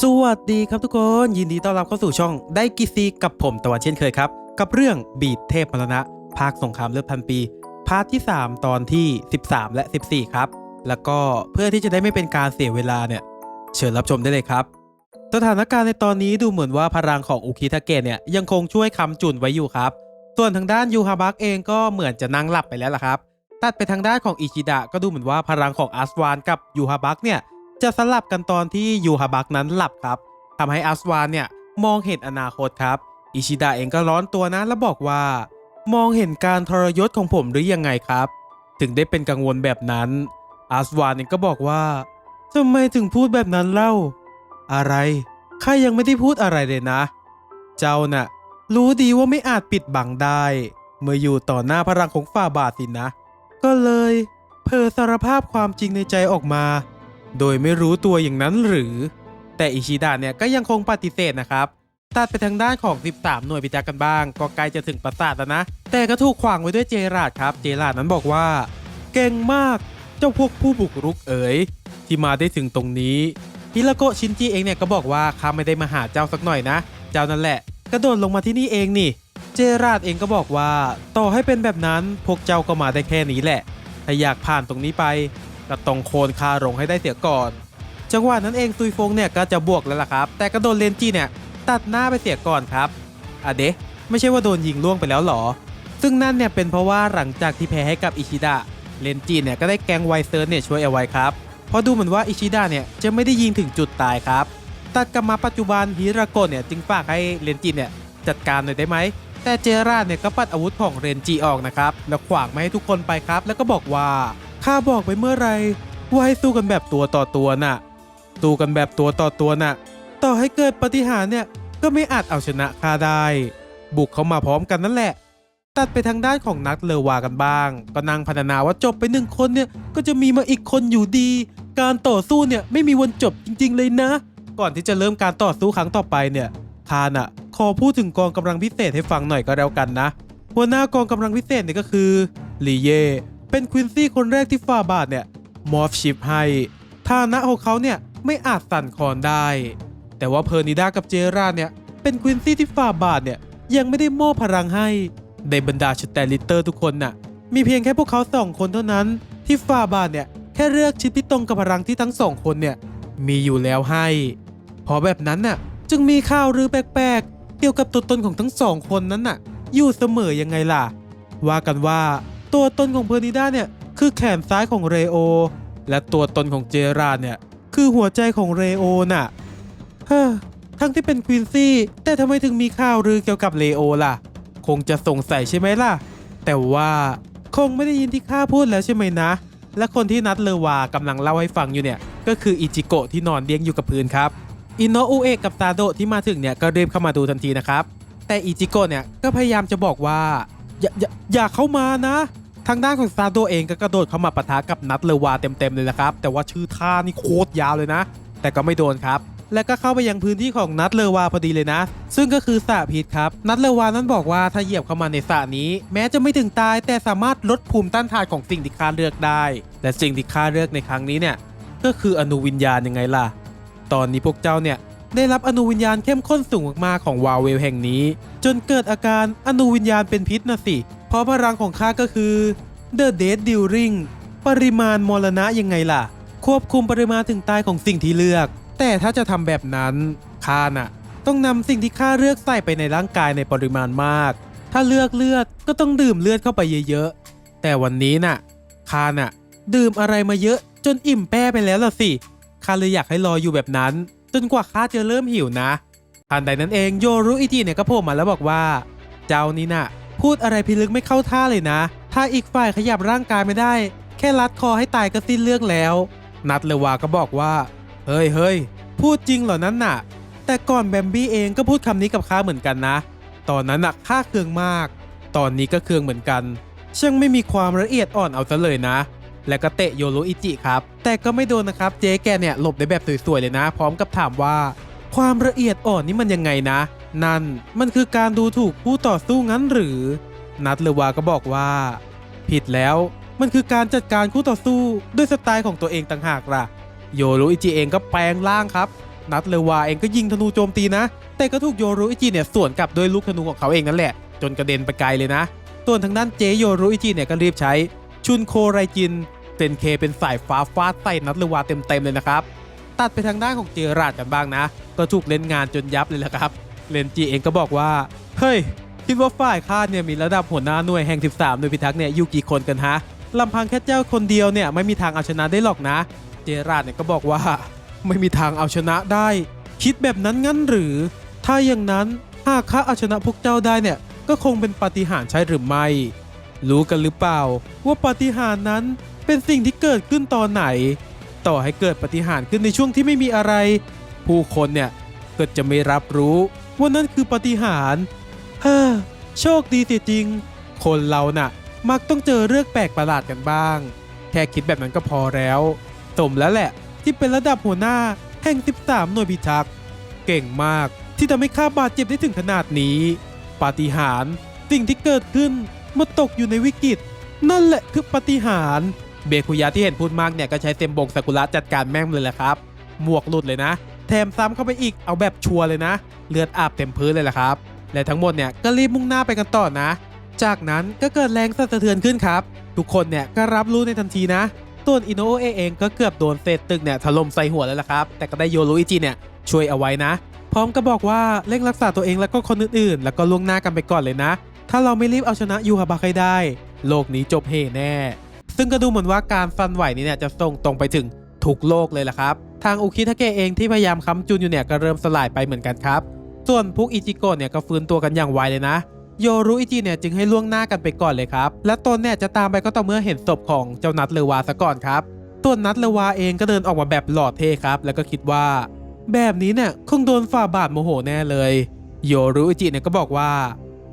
สวัสดีครับทุกคนยินดีต้อนรับเข้าสู่ช่องได้กิซีกับผมตะวันเช่นเคยครับ กับเรื่องบีดเทพมรณะ ภาคสงครามเลือดพันปี พาร์ทที่ 3 ตอนที่ 13 และ 14 ครับ แล้วก็เพื่อที่จะได้ไม่เป็นการเสียเวลาเนี่ย เชิญรับชมได้เลยครับ สถานการณ์ในตอนนี้ดูเหมือนว่าพลังของอุคิทาเกะเนี่ยยังคงช่วยคำจุนไว้อยู่ครับ ส่วนทางด้านยูฮาบักเองก็เหมือนจะนั่งหลับไปแล้วล่ะครับ ตัดไปทางด้านของอิชิดะก็ดูเหมือนว่าพลังของอัสวานกับยูฮาบักเนี่ย จะสลับกันตอนที่ยูฮาบักนั้นหลับครับทำให้อัสวานเนี่ยมองเห็นอนาคตครับ อิชิดะเองก็ร้อนตัวนะแล้วบอกว่า มองเห็นการทรยศของผมหรือยังไงครับ ถึงได้เป็นกังวลแบบนั้นอัสวานเองก็บอกว่าทำไมถึงพูดแบบนั้นเล่า อะไรข้ายังไม่ได้พูดอะไรเลยนะ เจ้าน่ะรู้ดีว่าไม่อาจปิดบังได้ เมื่ออยู่ต่อหน้าพลังของฝ่าบาทสินะ ก็เลยเผยสารภาพความจริงในใจออกมา โดยไม่รู้ตัวอย่างนั้นหรือ แต่อิชิดะเนี่ยก็ยังคงปฏิเสธนะครับตัดไปทางด้านของ 13 หน่วยพิทักษ์กันบ้าง ก็ใกล้จะถึงปราสาทแล้วนะ แต่ก็ถูกขวางไว้ด้วยเจราดครับ เจราดนั้นบอกว่า เก่งมาก เจ้าพวกผู้บุกรุกเอ๋ย ที่มาได้ถึงตรงนี้ ฮิราโกะชินจิเองเนี่ยก็บอกว่าข้าไม่ได้มาหาเจ้าสักหน่อยนะ เจ้านั่นแหละ กระโดดลงมาที่นี่เองนี่ เจราดเองก็บอกว่า ต่อให้เป็นแบบนั้น พวกเจ้าก็มาได้แค่นี้แหละ ถ้าอยากผ่านตรงนี้ไป ก็ต้องโคนคาลงให้ได้เสียก่อน จังหวะนั้นเองซุยฟงเนี่ยก็จะบวกแล้วล่ะครับ แต่ก็โดนเลนจี้เนี่ยตัดหน้าไปเสียก่อนครับอะเดะไม่ใช่ว่าโดนยิงล่วงไปแล้วหรอ ซึ่งนั่นเนี่ยเป็นเพราะว่าหลังจากที่แพ้ให้กับอิชิดะเลนจีเนี่ยก็ได้แกงไวเซิร์นเนี่ยช่วยเอาไว้ครับเพราะดูเหมือนว่าอิชิดะเนี่ยจะไม่ได้ยิงถึงจุดตายครับ ตัดกลับมาปัจจุบันฮิราโกะเนี่ยจึงฝากให้เลนจิเนี่ยจัดการหน่อยได้ไหม แต่เจราเนี่ยก็ปัดอาวุธของเรนจิออกนะครับแล้วขวางไม่ให้ทุกคนไปครับ แล้วก็บอกว่า ข้าบอกไปเมื่อไหรว่าให้สู้กันแบบตัวต่อตัวน่ะ สู้กันแบบตัวต่อตัวน่ะ ต่อให้เกิดปฏิหาร์เนี่ยก็ไม่อาจเอาชนะข้าได้ บุกเข้ามาพร้อมกันนั่นแหละ ตัดไปทางด้านของนักเลวากันบ้าง ก็นั่งพัฒนาว่าจบไปหนึ่งคนเนี่ยก็จะมีมาอีกคนอยู่ดี การต่อสู้เนี่ยไม่มีวันจบจริง ๆ เลยนะ ก่อนที่จะเริ่มการต่อสู้ครั้งต่อไปเนี่ยคานอะขอพูดถึงกองกำลังพิเศษให้ฟังหน่อยก็แล้วกันนะ หัวหน้ากองกำลังพิเศษเนี่ยก็คือลีเย่ เป็นควินซี่คนแรกที่ฟาบาทเนี่ยมอฟชิปให้ฐานะของเขาเนี่ยไม่อาจสั่นคลอนได้ แต่ว่าเพอร์นิดากับเจราเนี่ยเป็นควินซี่ที่ฟาบาทเนี่ยยังไม่ได้มอบพลังให้ในบรรดาชุดแต่ลิตเตอร์ทุกคนน่ะมีเพียงแค่พวกเขาสองคนเท่านั้น ที่ฟาบาทเนี่ยแค่เลือกชิดที่ตรงกับพลังที่ทั้งสองคนเนี่ยมีอยู่แล้วให้พราะแบบนั้นน่ะจึงมีข่าวลือแปลกๆเกี่ยวกับตัวตนของทั้งสองคนนั้นน่ะอยู่เสมอยังไงล่ะ ว่ากันว่า ตัวตนของเพอร์นิด้าเนี่ยคือแขนซ้ายของเรโอ และตัวตนของเจราเนี่ยคือหัวใจของเรโอน่ะเฮ้อทั้งที่เป็นควีนซี่แต่ทำไมถึงมีข่าวลือเกี่ยวกับเรโอล่ะ คงจะสงสัยใช่ไหมล่ะ แต่ว่าคงไม่ได้ยินที่ข้าพูดแล้วใช่ไหมนะ และคนที่นัดเลวากำลังเล่าให้ฟังอยู่เนี่ย ก็คืออิจิโกะที่นอนเลี้ยงอยู่กับพื้นครับอินโนอุเอะกับซาโดะที่มาถึงเนี่ยก็รีบเข้ามาดูทันทีนะครับแต่อิจิโกะเนี่ยก็พยายามจะบอกว่าอย่าอย่าอย่าเข้ามานะ ทางด้านของซาโดเองก็กระโดดเข้ามาปะทะกับนัดเลวาเต็มๆเลยนะครับ แต่ว่าชื่อท่านี่โคตรยาวเลยนะ แต่ก็ไม่โดนครับ และก็เข้าไปยังพื้นที่ของนัดเลวาพอดีเลยนะ ซึ่งก็คือสระพิษครับ นัดเลวานั้นบอกว่าถ้าเหยียบเข้ามาในสระนี้ แม้จะไม่ถึงตาย แต่สามารถลดภูมิต้านทานของสิ่งที่ข้าเลือกได้ และสิ่งที่ข้าเลือกในครั้งนี้เนี่ยก็คืออนุวิญญาณยังไงล่ะ ตอนนี้พวกเจ้าเนี่ยได้รับอนุวิญญาณเข้มข้นสูงมากๆของวาเวลแห่งนี้ จนเกิดอาการอนุวิญญาณเป็นพิษนะสิ เพราะพลังของข้าก็คือ The Dead Dealing ปริมาณมรณะยังไงล่ะ ควบคุมปริมาณถึงตายของสิ่งที่เลือก แต่ถ้าจะทำแบบนั้นข้าน่ะ ต้องนำสิ่งที่ข้าเลือกใส่ไปในร่างกายในปริมาณมาก ถ้าเลือกเลือดก็ต้องดื่มเลือดเข้าไปเยอะๆ แต่วันนี้น่ะข้าน่ะ ดื่มอะไรมาเยอะจนอิ่มแป้ไปแล้วล่ะสิข้าเลยอยากให้รออยู่แบบนั้น จนกว่าข้าจะเริ่มหิวนะทันใดนั้นเองโยรุอิจิเนี่ยก็โผล่มาแล้วบอกว่า เจ้านี่น่ะ พูดอะไรพิลึกไม่เข้าท่าเลยนะ ถ้าอีกฝ่ายขยับร่างกายไม่ได้ แค่รัดคอให้ตายก็สิ้นเรื่องแล้ว นัดเลวาก็บอกว่า เฮ้ยเฮ้ยพูดจริงเหรอนั้นน่ะ แต่ก่อนแบมบี้เองก็พูดคำนี้กับข้าเหมือนกันนะ ตอนนั้นน่ะข้าเคืองมาก ตอนนี้ก็เคืองเหมือนกันช่างไม่มีความละเอียดอ่อนเอาซะเลยนะ และก็เตะโยโรอิจิครับ แต่ก็ไม่โดนนะครับ เจ๊แกเนี่ยหลบได้แบบสวยๆเลยนะ พร้อมกับถามว่า ความละเอียดอ่อนนี่มันยังไงนะ นั่นมันคือการดูถูกผู้ต่อสู้งั้นหรือ นัดเลวาก็บอกว่า ผิดแล้วมันคือการจัดการคู่ต่อสู้ด้วยสไตล์ของตัวเองต่างหากล่ะ โยโรอิจิเองก็แปลงร่างครับ นัดเลวาเองก็ยิงธนูโจมตีนะ แต่ก็ถูกโยรุอิจิเนี่ยสวนกลับด้วยลูกธนูของเขาเองนั่นแหละ จนกระเด็นไปไกลเลยนะส่วนทางด้านเจโยรุอิจิเนี่ยก็รีบใช้ ชุนโคไรจินเซนเคเป็นสายฟ้าฟาดใส่นัดเลวาเต็มๆเลยนะครับ ตัดไปทางด้านของเจราดกันบ้างนะ ก็ถูกเล่นงานจนยับเลยละครับ เลนจีเองก็บอกว่า เฮ้ย คิดว่าฝ่ายข้าเนี่ยมีระดับหัวหน้าหน่วยแห่ง 13 หน่วยพิทักษ์เนี่ยอยู่กี่คนกันฮะลำพังแค่เจ้าคนเดียวเนี่ยไม่มีทางเอาชนะได้หรอกนะ เจราดเนี่ยก็บอกว่า ไม่มีทางเอาชนะได้ คิดแบบนั้นงั้นหรือ ถ้าอย่างนั้นหากข้าเอาชนะพวกเจ้าได้เนี่ยก็คงเป็นปาฏิหาริย์ใช่หรือไม่ รู้กันหรือเปล่า ว่าปาฏิหาริย์นั้นเป็นสิ่งที่เกิดขึ้นตอนไหน ต่อให้เกิดปาฏิหาริย์ขึ้นในช่วงที่ไม่มีอะไร ผู้คนเนี่ย ก็จะไม่รับรู้ว่านั่นคือปาฏิหาริ์ฮ้อโชคดีเสียจริง คนเราน่ะ มักต้องเจอเรื่องแปลกประหลาดกันบ้าง แค่คิดแบบนั้นก็พอแล้ว สมแล้วแหละที่เป็นระดับหัวหน้าแห่ง 13 หน่วยพิทักษ์ เก่งมากที่ทำให้ข้าบาดเจ็บได้ถึงขนาดนี้ ปาฏิหาริย์สิ่งที่เกิดขึ้นเมื่อตกอยู่ในวิกฤต นั่นแหละคือปาฏิหาริย์เบคุยะที่เห็นพูดมากเนี่ยก็ใช้เต็มบงซากุระจัดการแม่งเลยแหละครับ หมวกหลุดเลยนะ แถมซ้ำเข้าไปอีกเอาแบบชัวร์เลยนะ เลือดอาบเต็มพื้นเลยแหละครับ และทั้งหมดเนี่ยก็รีบมุ่งหน้าไปกันต่อนะ จากนั้นก็เกิดแรงสั่นสะเทือนขึ้นครับ ทุกคนเนี่ยก็รับรู้ในทันทีนะตัวนอินโนเอเองก็เกือบโดนเศษตึกเนี่ยถล่มใส่หัวแล้วล่ะครับ แต่ก็ได้โยรุอิจิเนี่ยช่วยเอาไว้นะ พร้อมก็บอกว่าเร่งรักษาตัวเองแล้วก็คนอื่นๆ แล้วก็ล่วงหน้ากันไปก่อนเลยนะ ถ้าเราไม่รีบเอาชนะยูฮาบะให้ได้ โลกนี้จบเฮแน่ ซึ่งก็ดูเหมือนว่าการฟันไหวนี้เนี่ยจะส่งตรงไปถึง ทุกโลกเลยล่ะครับ ทางอุคิทาเกะเองที่พยายามค้ำจุนอยู่เนี่ยก็เริ่มสลายไปเหมือนกันครับ ส่วนพวกอิจิโกะเนี่ยก็ฟื้นตัวกันอย่างไวเลยนะโยรุอิจิเนี่ยจึงให้ล่วงหน้ากันไปก่อนเลยครับ และตนเนี่ยจะตามไปก็ต่อเมื่อเห็นศพของเจ้านัดเลวาซะก่อนครับตัวนัดเลวาเองก็เดินออกมาแบบหล่อเท่ครับ แล้วก็คิดว่า แบบนี้เนี่ยคงโดนฝ่าบาทโมโหแน่เลย โยรุอิจิเนี่ยก็บอกว่า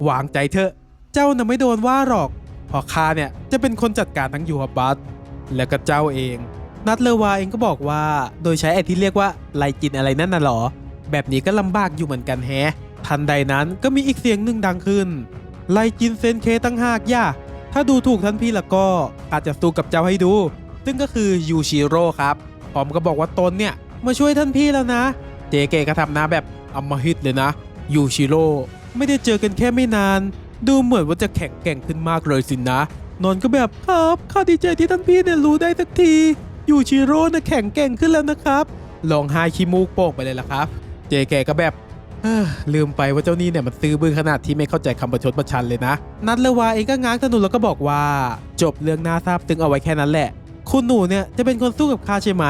วางใจเถอะ เจ้าน่ะไม่โดนว่าหรอกเพอข้าเนี่ยจะเป็นคนจัดการทั้งยูฮบัสและก็เจ้าเอง นัดเลวาเองก็บอกว่า โดยใช้ไอที่เรียกว่าไลจินอะไรนั่นน่ะหรอ แบบนี้ก็ลำบากอยู่เหมือนกันแฮะ ทันใดนั้นก็มีอีกเสียงหนึ่งดังขึ้น ไลจินเซนเคตั้งหากย่าถ้าดูถูกท่านพี่ละก็อาจจะสู้กับเจ้าให้ดู ซึ่งก็คือยูชิโร่ครับ พร้อมก็บอกว่าตนเนี่ยมาช่วยท่านพี่แล้วนะ เจเกก็ทำหน้าแบบอำมหิตเลยนะยูชิโร่ไม่ได้เจอกันแค่ไม่นาน ดูเหมือนว่าจะแข็งแกร่งขึ้นมากเลยสินะ นนก็แบบครับข้าดีใจที่ท่านพี่เนี่ยรู้ได้สักที ยูชิโร่น่ะแข็งแกร่งขึ้นแล้วนะครับลองไห้ขี้มูกโป่งไปเลยล่ะครับ เจแกก็แบบลืมไปว่าเจ้านี่เนี่ยมันซื้อบือขนาดที่ไม่เข้าใจคำประชดประชันเลยนะ นัดเลวาเองก็ง้างธนูแล้วก็บอกว่า จบเรื่องน่าทราบตึงเอาไว้แค่นั้นแหละ คุณหนูเนี่ยจะเป็นคนสู้กับข้าใช่ไหม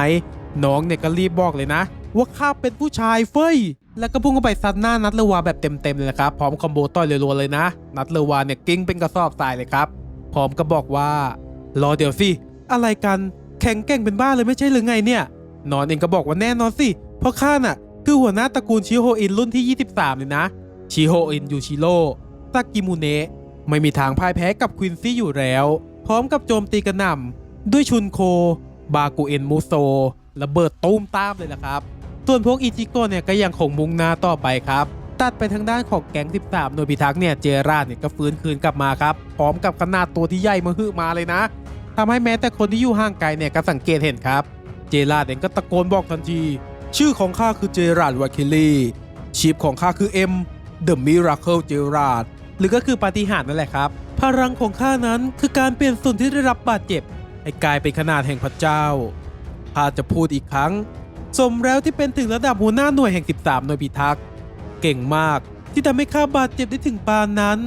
น้องเนี่ยก็รีบบอกเลยนะ ว่าข้าเป็นผู้ชายเฟ้ย แล้วก็พุ่งเข้าไปซัดหน้านัดเลวาแบบเต็มๆเลยนะครับ พร้อมคอมโบต่อยรัวๆเลยนะ นัดเลวาเนี่ยกิ้งเป็นกระสอบทรายเลยครับ พร้อมก็บอกว่า รอเดี๋ยวสิ อะไรกัน แข็งแกร่งเป็นบ้าเลยไม่ใช่หรือไงเนี่ย นอนเองก็บอกว่าแน่นอนสิ เพราะข้าน่ะ คือหัวหน้าตระกูลชิโฮอินรุ่นที่ 23 เลยนะ ชิโฮอินยูชิโร่ซากิมุเนะไม่มีทางพ่ายแพ้กับควินซี่อยู่แล้ว พร้อมกับโจมตีกระหน่ำด้วยชุนโค บากุเอ็นมูโซระเบิดตูมตามเลยละครับ ส่วนพวกอิจิโกะเนี่ยก็ยังคงมุ่งหน้าต่อไปครับตัดไปทางด้านของแก๊ง 13 หน่วยพิทักษ์เนี่ย เจราเนี่ยก็ฟื้นคืนกลับมาครับ พร้อมกับขนาดตัวที่ใหญ่มาฮือมาเลยนะ ทำให้แม้แต่คนที่อยู่ห่างไกลเนี่ยก็สังเกตเห็นครับ เจราดเองก็ตะโกนบอกทันที ชื่อของข้าคือเจราดวาคิลี่ชีพของข้าคือเอ็ม The Miracle เจราดหรือก็คือปาฏิหาริย์นั่นแหละครับ พลังของข้านั้นคือการเปลี่ยนส่วนที่ได้รับบาดเจ็บให้กลายเป็นขนาดแห่งพระเจ้าข้าจะพูดอีกครั้ง สมแล้วที่เป็นถึงระดับหัวหน้าหน่วยแห่ง 13 หน่วยพิทักษ์เก่งมากที่ทำให้ข้าบาดเจ็บได้ถึงปานนั้น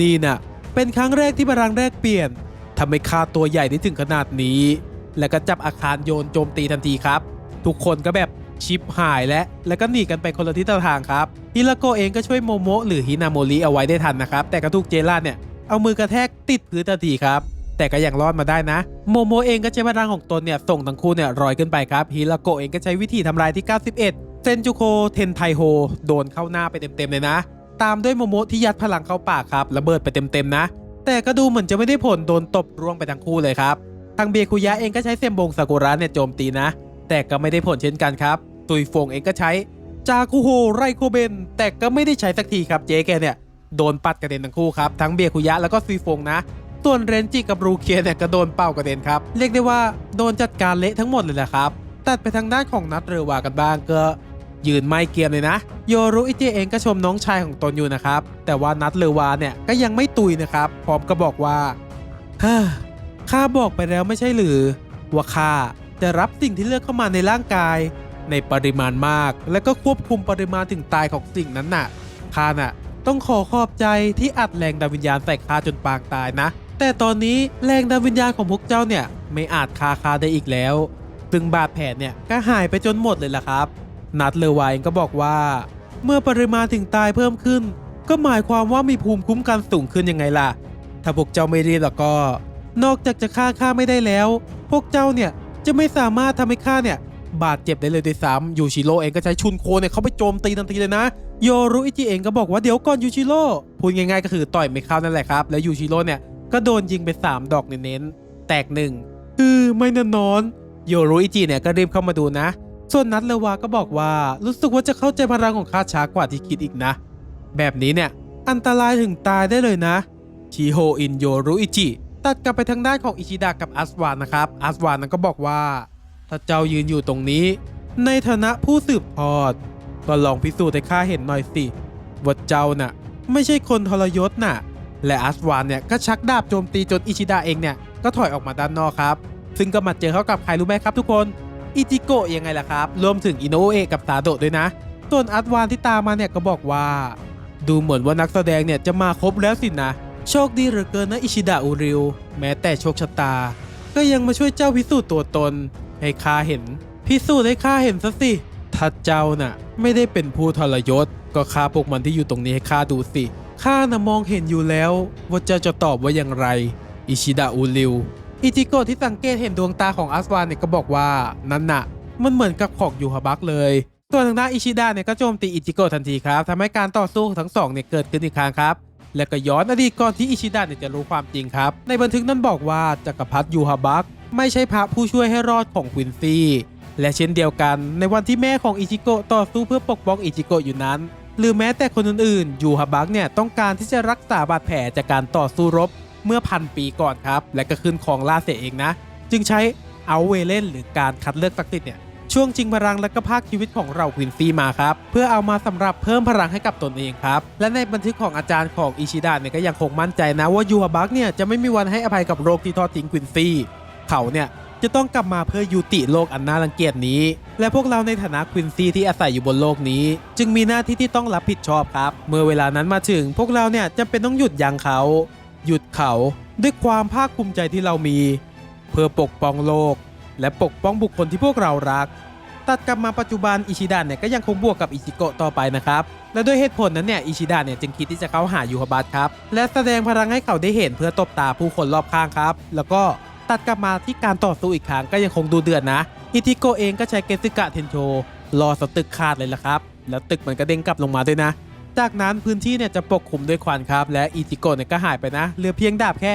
นี่น่ะเป็นครั้งแรกที่พลังแรกเปลี่ยน ทำให้ข้าตัวใหญ่ได้ถึงขนาดนี้ แล้วก็จับอาคารโยนโจมตีทันทีครับ ทุกคนก็แบบชิปหายและ แล้วก็หนีกันไปคนละทิศทางครับฮิราโกเองก็ช่วยโมโมะหรือฮินาโมริเอาไว้ได้ทันนะครับ แต่กระทุกเจล่าเนี่ยเอามือกระแทกติดพื้นทันทีครับ แต่ก็ยังรอดมาได้นะ โมโมเองก็ใช้พลังของตนเนี่ยส่งทั้งคู่เนี่ยลอยขึ้นไปครับฮิราโกเองก็ใช้วิธีทำลายที่ 91 เซนจูโคเทนไทโฮโดนเข้าหน้าไปเต็มๆเลยนะ ตามด้วยโมโมที่ยัดพลังเข้าปากครับระเบิดไปเต็มๆนะ แต่ก็ดูเหมือนจะไม่ได้ผลโดนตบร่วงไปทั้งคู่เลยครับ ทางเบคุยะเองก็ใช้เซมบงซากุระเนี่ยโจมตีนะ แต่ก็ไม่ได้ผลเช่นกันครับตุยฟงเองก็ใช้จาคุโฮไรโคเบน แต่ก็ไม่ได้ใช้สักทีครับเจ๊แกเนี่ยโดนปัดกระเด็นทั้งคู่ครับทั้งเบียคุยะแล้วก็ซุยฟงนะส่วนเรนจิกับรูเคียเนี่ยก็โดนเป้ากระเด็นครับ เรียกได้ว่าโดนจัดการเละทั้งหมดเลยแหละครับ ตัดไปทางด้านของนัดเรือวากันบ้างก็ ยืนไม่เกียมเลยนะ โยรุอิจิเองก็ชมน้องชายของตนอยู่นะครับ แต่ว่านัดเรือวาเนี่ยก็ยังไม่ตุยนะครับ พร้อมก็บอกว่าฮ้อข้าบอกไปแล้วไม่ใช่หรือ ว่าข้าจะรับสิ่งที่เลือกเข้ามาในร่างกาย ในปริมาณมาก และก็ควบคุมปริมาณถึงตายของสิ่งนั้นน่ะข้าน่ะ ต้องขอขอบใจที่อัดแรงดาววิญญาณใส่ข้าจนปางตายนะ แต่ตอนนี้แรงดาววิญญาณของพวกเจ้าเนี่ยไม่อาจคาคาได้อีกแล้ว ซึ่งบาดแผลเนี่ยก็หายไปจนหมดเลยล่ะครับ นัดเลวายก็บอกว่า เมื่อปริมาณถึงตายเพิ่มขึ้น ก็หมายความว่ามีภูมิคุ้มกันสูงขึ้นยังไงล่ะ ถ้าพวกเจ้าไม่รีบแล้วก็ นอกจากจะฆ่าข้าไม่ได้แล้ว พวกเจ้าเนี่ยจะไม่สามารถทำให้ข้าเนี่ยบาดเจ็บได้เลยด้วยซ้ำยูชิโร่เองก็ใช้ชุนโคเนี่ยเขาไปโจมตีทันทีเลยนะ โยรุอิจิเองก็บอกว่าเดี๋ยวก่อนยูชิโร่พูดง่ายๆก็คือต่อยไม่เข้านั่นแหละครับ แล้วยูชิโร่เนี่ยก็โดนยิงไป 3 ดอกเน้นๆแตกหนึ่งคือไม่แน่นอน โยรุอิจิเนี่ยก็รีบเข้ามาดูนะ ส่วนนัทเลวาก็บอกว่ารู้สึกว่าจะเข้าใจพลังของข้าช้ากว่าที่คิดอีกนะ แบบนี้เนี่ย อันตรายถึงตายได้เลยนะชิโฮอินโยรุอิจิตัดกลับไปทางด้านของอิชิดะกับอัสวานนะครับ อัสวานนั้นก็บอกว่า ถ้าเจ้ายืนอยู่ตรงนี้ ในฐานะผู้สืบทอด ก็ลองพิสูจน์ให้ข้าเห็นหน่อยสิว่าเจ้าน่ะ ไม่ใช่คนทรยศน่ะ และอัสวานเนี่ยก็ชักดาบโจมตีจนอิชิดะเองเนี่ยก็ถอยออกมาด้านนอกครับ ซึ่งก็มาเจอเข้ากับใครรู้ไหมครับทุกคน อิจิโกะยังไงล่ะครับรวมถึงอินโนเอะกับซาโดะด้วยนะ ส่วนอัสวานที่ตามมาเนี่ยก็บอกว่า ดูเหมือนว่านักแสดงเนี่ยจะมาครบแล้วสินะ โชคดีเหลือเกินนะอิชิดะอุริว แม้แต่โชคชะตา ก็ยังมาช่วยเจ้าพิสูจน์ตัวตน ให้ข้าเห็น พิสูจน์ให้ข้าเห็นซะสิถ้าเจ้าน่ะ ไม่ได้เป็นผู้ทรยศ ก็ฆ่าพวกมันที่อยู่ตรงนี้ให้ข้าดูสิข้าน่ะมองเห็นอยู่แล้ว ว่าเจ้าจะตอบว่าอย่างไร อิชิดะอุริว อิจิโกะที่สังเกตเห็นดวงตาของอัสวานเนี่ยก็บอกว่านั่นน่ะ มันเหมือนกับของยูฮาบักเลย ส่วนทางด้านอิชิดะเนี่ยก็โจมตีอิจิโกะทันทีครับทำให้การต่อสู้ของทั้งสองเนี่ยเกิดขึ้นอีกครั้งครับ และก็ย้อนอดีตก่อนที่อิชิดะเนี่ยจะรู้ความจริงครับ ในบันทึกนั้นบอกว่าจักรพรรดิยูฮาบักไม่ใช่พระผู้ช่วยให้รอดของควินซี่และเช่นเดียวกันในวันที่แม่ของอิจิโกะต่อสู้เพื่อปกป้องอิจิโกะอยู่นั้น หรือแม้แต่คนอื่นๆยูฮาบักเนี่ยต้องการที่จะรักษาบาดแผลจากการต่อสู้รบ เมื่อพันปีก่อนครับ และก็ขึ้นของล่าเสียเองนะ จึงใช้เอาเวเล่นหรือการคัดเลือกศักดิ์สิเนี่ยช่วงชิงพลังและก็ภาคชีวิตของเราควินซี่มาครับ เพื่อเอามาสำหรับเพิ่มพลังให้กับตนเองครับ และในบันทึกของอาจารย์ของอิชิดะเนี่ยก็ยังคงมั่นใจนะว่ายูฮาบักเนี่ยจะไม่มีวันให้อภัยกับโรคที่ทอดทิ้งควินซี่เขาเนี่ยจะต้องกลับมาเพื่อยุติโลกอันน่ารังเกียจนี้ และพวกเราในฐานะควินซี่ที่อาศัยอยู่บนโลกนี้ จึงมีหน้าที่ที่ต้องรับผิดชอบครับ เมื่อเวลานั้นมาถึง พวกเราเนี่ยจำเป็นต้องหยุดยั้งเขา หยุดเขาด้วยความภาคภูมิใจที่เรามี เพื่อปกป้องโลก และปกป้องบุคคลที่พวกเรารัก ตัดกลับมาปัจจุบันอิชิดะเนี่ยก็ยังคงบวกกับอิชิโกะต่อไปนะครับและด้วยเหตุผลนั้นเนี่ยอิชิดะเนี่ยจึงคิดที่จะเข้าหายูฮาบัตครับและแสดงพลังให้เขาได้เห็นเพื่อตบตาผู้คนรอบข้างครับ แล้วก็ตัดกลับมาที่การต่อสู้อีกครั้งก็ยังคงดูเดือดนะ อิทิโกะเองก็ใช้เกซึกะเทนโชรอสตึกขาดเลยละครับ แล้วตึกมันก็เด้งกลับลงมาด้วยนะ จากนั้นพื้นที่เนี่ยจะปกคลุมด้วยควันครับ และอิจิโกะเนี่ยก็หายไปนะเหลือเพียงดาบแค่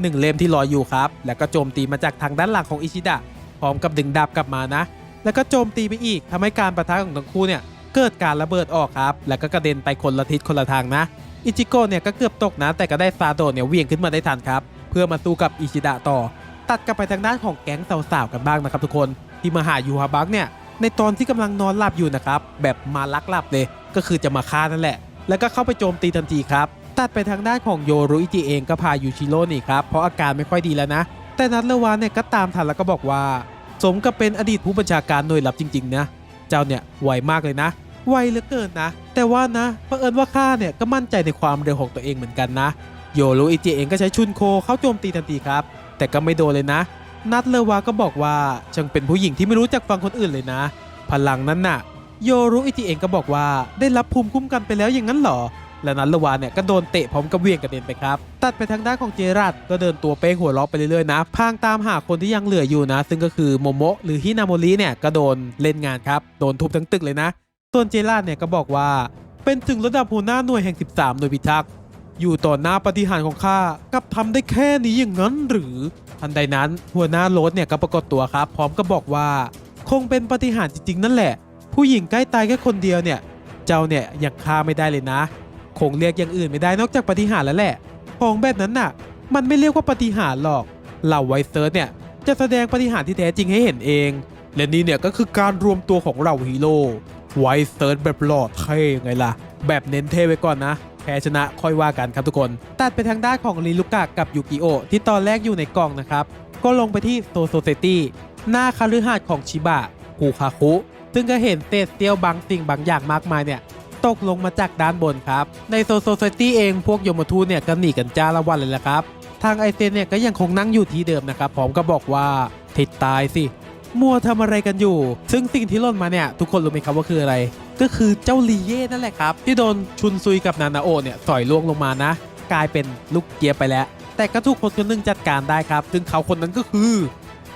หนึ่งเล่มที่ลอยอยู่ครับ แล้วก็โจมตีมาจากทางด้านหลังของอิชิดะพร้อมกับดึงดาบกลับมานะ แล้วก็โจมตีไปอีกทำให้การประทะของทั้งคู่เนี่ยเกิดการระเบิดออกครับ แล้วก็กระเด็นไปคนละทิศคนละทางนะอิจิโกะเนี่ยก็เกือบตกนะ แต่ก็ได้ซาโดะเนี่ยเวี่ยงขึ้นมาได้ทันครับ เพื่อมาสู้กับอิชิดะต่อ ตัดกลับไปทางด้านของแก๊งสาวๆกันบ้างนะครับทุกคนที่มาหายูฮาบักเนี่ยในตอนที่กำลังนอนหลับอยู่นะครับแบบมาลักหลับเลย ก็คือจะมาฆ่านั่นแหละ แล้วก็เข้าไปโจมตีทันทีครับ ตัดไปทางด้านของโยรุอิจิเองก็พายูชิโร่หนี่ครับ เพราะอาการไม่ค่อยดีแล้วนะ แต่นัทเลวานเนี่ยก็ตามทันแล้วก็บอกว่า สมกับเป็นอดีตผู้บัญชาการหน่วยลับจริงๆนะ เจ้าเนี่ยไวมากเลยนะ ไวเหลือเกินนะ แต่ว่านะเผอิญว่าข้าเนี่ยก็มั่นใจในความเร็วของตัวเองเหมือนกันนะ โยรุอิจิเองก็ใช้ชุนโคเข้าโจมตีทันทีครับ แต่ก็ไม่โดนเลยนะ นัทเลวาก็บอกว่าช่างเป็นผู้หญิงที่ไม่รู้จักฟังคนอื่นเลยนะ พลังนั้นน่ะ โยรุอิจิเองก็บอกว่าได้รับภูมิคุ้มกันไปแล้วอย่างนั้นเหรอ และนัทเลวาเนี่ยก็โดนเตะพร้อมกับเวียงกระเด็นไปครับ ตัดไปทางด้านของเจรัตก็เดินตัวเป้งหัวเราะไปเรื่อยๆนะพางตามหาคนที่ยังเหลืออยู่นะ ซึ่งก็คือโมโมะหรือฮินาโมริเนี่ยก็โดนเล่นงานครับ โดนทุบทั้งตึกเลยนะ ส่วนเจรัตเนี่ยก็บอกว่า เป็นถึงระดับหัวหน้าหน่วยแห่ง 13 หน่วยพิทักษ์อยู่ต่อหน้าปฏิหารของข้ากับทำได้แค่นี้อย่างนั้นหรือทันใดนั้นหัวหน้าโรสเนี่ยก็ปรากฏตัวครับ พร้อมกับบอกว่า คงเป็นปฏิหารจริงๆนั่นแหละ ผู้หญิงใกล้ตายแค่คนเดียวเนี่ย เจ้าเนี่ยยังฆ่าไม่ได้เลยนะ คงเรียกอย่างอื่นไม่ได้นอกจากปฏิหารแล้วแหละของแบบนั้นน่ะ มันไม่เรียกว่าปฏิหารหรอกเหล่าไวเซิร์สเนี่ยจะแสดงปฏิหารที่แท้จริงให้เห็นเอง และนี่เนี่ยก็คือการรวมตัวของเราฮีโร่ไวเซิร์ชแบบหลอดเท่ไงล่ะ แบบเน้นเท่ไว้ก่อนนะแพ้ชนะค่อยว่ากันครับทุกคน ตัดไปทางด้านของลีลูกะกับยูกิโอที่ตอนแรกอยู่ในกล่องนะครับ ก็ลงไปที่โซโซเซตี้หน้าคฤหาสน์ของชิบะคูคาคุ ซึ่งก็เห็นเศษเสี้ยวบางสิ่งบางอย่างมากมายเนี่ยตกลงมาจากด้านบนครับ ในโซโซเซตี้เองพวกโยมทูตเนี่ยก็หนีกันจ้าละวันเลยละครับ ทางไอเซนเนี่ยก็ยังคงนั่งอยู่ที่เดิมนะครับพร้อมก็บอกว่าทิดตายสิ มัวทำอะไรกันอยู่ ซึ่งสิ่งที่ล่นมาเนี่ยทุกคนรู้ไหมครับว่าคืออะไร ก็คือเจ้าลีเย่นั่นแหละครับ ที่โดนชุนซุยกับนานาโอเนี่ยสอยล่วงลงมานะ กลายเป็นลูกเกียร์ไปแล้ว แต่ก็ถูกคนคนนึงจัดการได้ครับ ซึ่งเขาคนนั้นก็คือ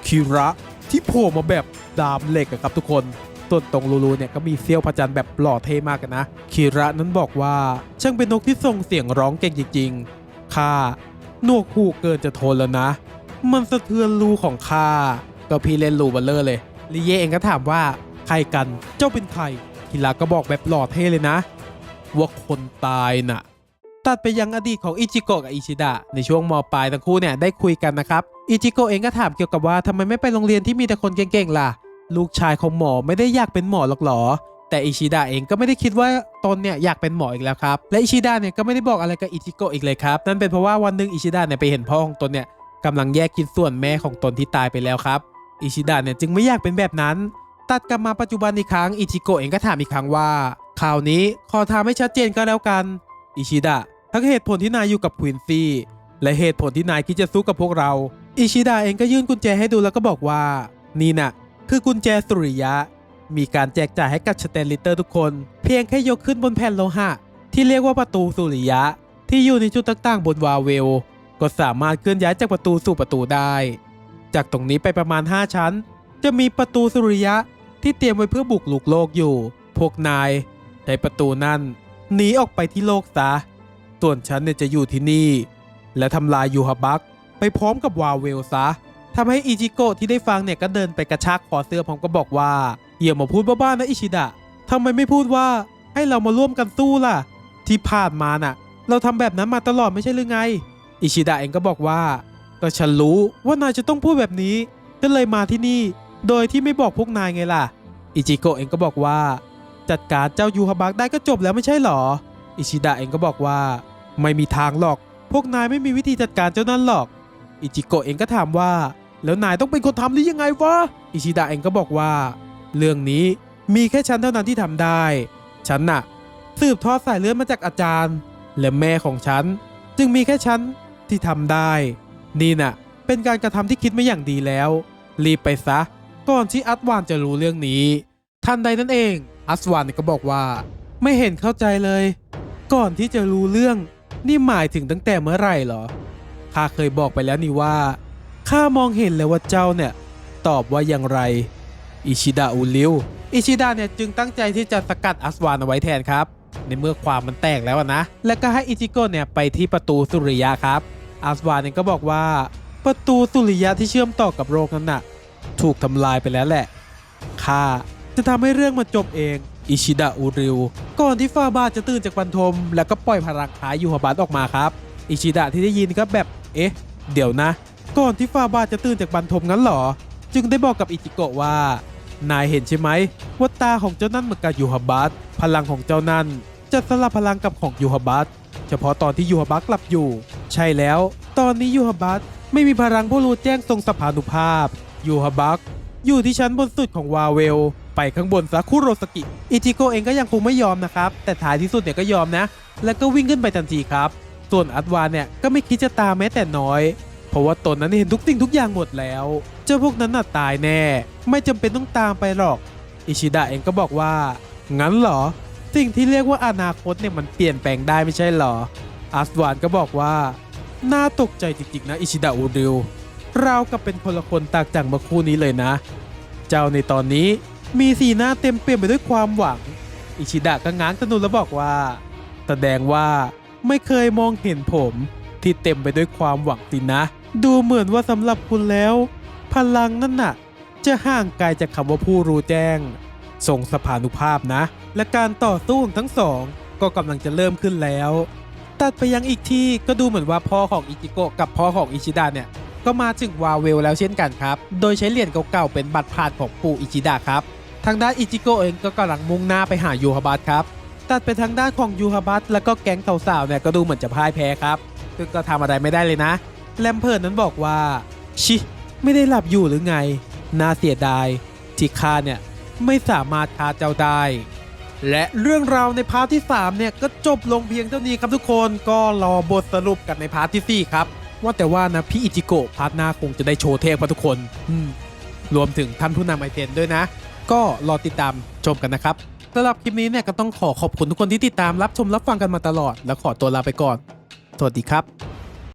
คิระที่โผล่มาแบบดามเหล็กอะครับทุกคน ต้นตรงลูลูเนี่ยก็มีเซี่ยวพระจันทร์แบบหล่อเท่มากกันนะคิระนั้นบอกว่าช่างเป็นนกที่ส่งเสียงร้องเก่งจริงๆข้าหนวกหูเกินจะทนแล้วนะ มันสะเทือนรูของข้าก็พี่เล่นรูบัลเลอร์เลยลีเยเองก็ถามว่าใครกันเจ้าเป็นใครคิระก็บอกแบบหล่อเท่เลยนะ ว่าคนตายน่ะตัดไปยังอดีตของอิจิโกะกับอิชิดะในช่วงมปลายทั้งคู่เนี่ยได้คุยกันนะครับอิจิโกะเองก็ถามเกี่ยวกับว่าทำไมไม่ไปโรงเรียนที่มีแต่คนเก่งๆล่ะ ลูกชายของหมอไม่ได้อยากเป็นหมอหรอกหรอ แต่อิชิดะเองก็ไม่ได้คิดว่าตนเนี่ยอยากเป็นหมออีกแล้วครับ และอิชิดะเนี่ยก็ไม่ได้บอกอะไรกับอิจิโกะอีกเลยครับ นั่นเป็นเพราะว่าวันหนึ่งอิชิดะเนี่ยไปเห็นพ่อของตนเนี่ยกำลังแยกกินส่วนแม่ของตนที่ตายไปแล้วครับ อิชิดะเนี่ยจึงไม่อยากเป็นแบบนั้น ตัดกลับมาปัจจุบันอีกครั้ง อิจิโกะเองก็ถามอีกครั้งว่าข่าวนี้ขอถามให้ชัดเจนก็แล้วกัน อิชิดะทั้งเหตุผลที่นายอยู่กับควินซี่และเหตุผลที่นายคิดจะสู้กับพวกเรา อิชิดะเองก็ยื่นกุญแจให้ดูแล้วก็บอกว่า นี่น่ะ คือกุญแจสุริยะ มีการแจกจ่ายให้กับสเตนลิเตอร์ทุกคน เพียงแค่ยกขึ้นบนแผ่นโลหะ ที่เรียกว่าประตูสุริยะ ที่อยู่ในจุดต่างๆ บนวาเวล ก็สามารถเคลื่อนย้ายจากประตูสู่ประตูได้ จากตรงนี้ไปประมาณ 5 ชั้น จะมีประตูสุริยะที่เตรียมไว้เพื่อบุกลุกโลกอยู่ พวกนายในประตูนั้นหนีออกไปที่โลกซะ ส่วนฉันเนี่ยจะอยู่ที่นี่ และทำลายยูฮาบักไปพร้อมกับวาเวลซะ ทำให้อิจิโกะที่ได้ฟังเนี่ยก็เดินไปกระชากคอเสื้อพร้อมก็บอกว่าอย่ามาพูดบ้าๆนะอิชิดะทำไมไม่พูดว่าให้เรามาร่วมกันสู้ล่ะ ที่ผ่านมาน่ะ เราทำแบบนั้นมาตลอดไม่ใช่หรือไง อิชิดะเองก็บอกว่าก็ฉันรู้ว่านายจะต้องพูดแบบนี้ก็เลยมาที่นี่ โดยที่ไม่บอกพวกนายไงล่ะ อิจิโกะเองก็บอกว่า จัดการเจ้ายูฮาบักได้ก็จบแล้วไม่ใช่หรอ อิชิดะเองก็บอกว่า ไม่มีทางหรอก พวกนายไม่มีวิธีจัดการเจ้านั่นหรอก อิจิโกะเองก็ถามว่า แล้วนายต้องเป็นคนทำหรือยังไงวะ อิชิดะเองก็บอกว่า เรื่องนี้มีแค่ฉันเท่านั้นที่ทำได้ ฉันน่ะ สืบทอดสายเลือดมาจากอาจารย์ และแม่ของฉัน จึงมีแค่ฉันที่ทำได้ นี่น่ะ เป็นการกระทำที่คิดไม่อย่างดีแล้ว รีบไปซะ ก่อนที่อัตวานจะรู้เรื่องนี้ ทันใดนั้นเอง อัสวานก็บอกว่า ไม่เห็นเข้าใจเลย ก่อนที่จะรู้เรื่อง นี่หมายถึงตั้งแต่เมื่อไหร่เหรอข้าเคยบอกไปแล้วนี่ว่า ข้ามองเห็นแล้วว่าเจ้าเนี่ย ตอบว่าอย่างไร อิชิดะอุลิวอิชิดะเนี่ยจึงตั้งใจที่จะสกัดอัสวานเอาไว้แทนครับ ในเมื่อความมันแตกแล้วนะ และก็ให้อิจิโกะเนี่ยไปที่ประตูสุริยะครับ อัสวานเนี่ยก็บอกว่า ประตูสุริยะที่เชื่อมต่อกับโลกนั้นน่ะถูกทำลายไปแล้วแหละข้าจะทำให้เรื่องมันจบเองอิชิดะอุริวก่อนที่ฟาบาจะตื่นจากบรรทม แล้วก็ปล่อยพลังขายยูฮาบัตออกมาครับ อิชิดะที่ได้ยินก็แบบ เอ๊ะ เดี๋ยวนะ ก่อนที่ฟาบาจะตื่นจากบรรทมงั้นหรอ จึงได้บอกกับอิจิโกะว่า นายเห็นใช่ไหมว่าตาของเจ้านั่นเหมือนกับยูฮาบัตพลังของเจ้านั่นจะสลับพลังกับของยูฮาบัตเฉพาะตอนที่ยูฮาบัตหลับอยู่ ใช่แล้ว ตอนนี้ยูฮาบัตไม่มีพลังผู้รู้แจ้งทรงสภานุภาพยูฮาบักอยู่ที่ชั้นบนสุดของวาเวล ไปข้างบนซะคุโรสกิ อิจิโกะเองก็ยังคงไม่ยอมนะครับ แต่ท้ายที่สุดเนี่ยก็ยอมนะ แล้วก็วิ่งขึ้นไปทันทีครับ ส่วนอัตวานเนี่ยก็ไม่คิดจะตามแม้แต่น้อย เพราะว่าตนนั้นเห็นทุกสิ่งทุกอย่างหมดแล้ว เจ้าพวกนั้นน่ะตายแน่ ไม่จำเป็นต้องตามไปหรอก อิชิดะเองก็บอกว่า งั้นเหรอ สิ่งที่เรียกว่าอนาคตเนี่ยมันเปลี่ยนแปลงได้ไม่ใช่เหรอ อัสวานก็บอกว่า น่าตกใจจริงๆนะอิชิดะอูริวเรากับเป็นคนละคนตากจากเมื่อคู่นี้เลยนะ เจ้าในตอนนี้มีสีหน้าเต็มเปี่ยมไปด้วยความหวัง อิชิดะก็ง้างธนูแล้วบอกว่า แสดงว่าไม่เคยมองเห็นผมที่เต็มไปด้วยความหวังสินะ ดูเหมือนว่าสำหรับคุณแล้ว พลังนั่นน่ะ จะห่างไกลจากคำว่าผู้รู้แจ้งทรงสภานุภาพนะ และการต่อสู้ของทั้งสอง ก็กำลังจะเริ่มขึ้นแล้ว ตัดไปยังอีกที่ก็ดูเหมือนว่าพ่อของอิจิโกะกับพ่อของอิชิดะเนี่ยก็มาถึงวาเวลแล้วเช่นกันครับ โดยใช้เหรียญเก่าๆเป็นบัตรผ่านของปู่อิจิดะครับ ทางด้านอิจิโกะเองก็กำลังมุ่งหน้าไปหายูฮาบัตครับ ตัดไปทางด้านของยูฮาบัตแล้วก็แก๊งสาวๆเนี่ยก็ดูเหมือนจะพ่ายแพ้ครับซึ่งก็ทำอะไรไม่ได้เลยนะ แลมเพิร์ดนั้นบอกว่า ชิ ไม่ได้หลับอยู่หรือไง น่าเสียดาย ที่ข้าเนี่ย ไม่สามารถฆ่าเจ้าได้ และเรื่องราวในพาร์ทที่ 3 เนี่ย ก็จบลงเพียงเท่านี้ครับทุกคนก็รอบทสรุปกันในพาร์ททีสี่ 4 ครับ ว่าแต่ว่านะพี่อิจิโกะพาร์ทหน้าคงจะได้โชว์เทพครับทุกคนอืมรวมถึงท่านผู้นำไอเทนด้วยนะ ก็รอติดตามชมกันนะครับสำหรับคลิปนี้เนี่ยก็ต้องขอขอบคุณทุกคนที่ติดตามรับชมรับฟังกันมาตลอด และขอตัวลาไปก่อน สวัสดีครับ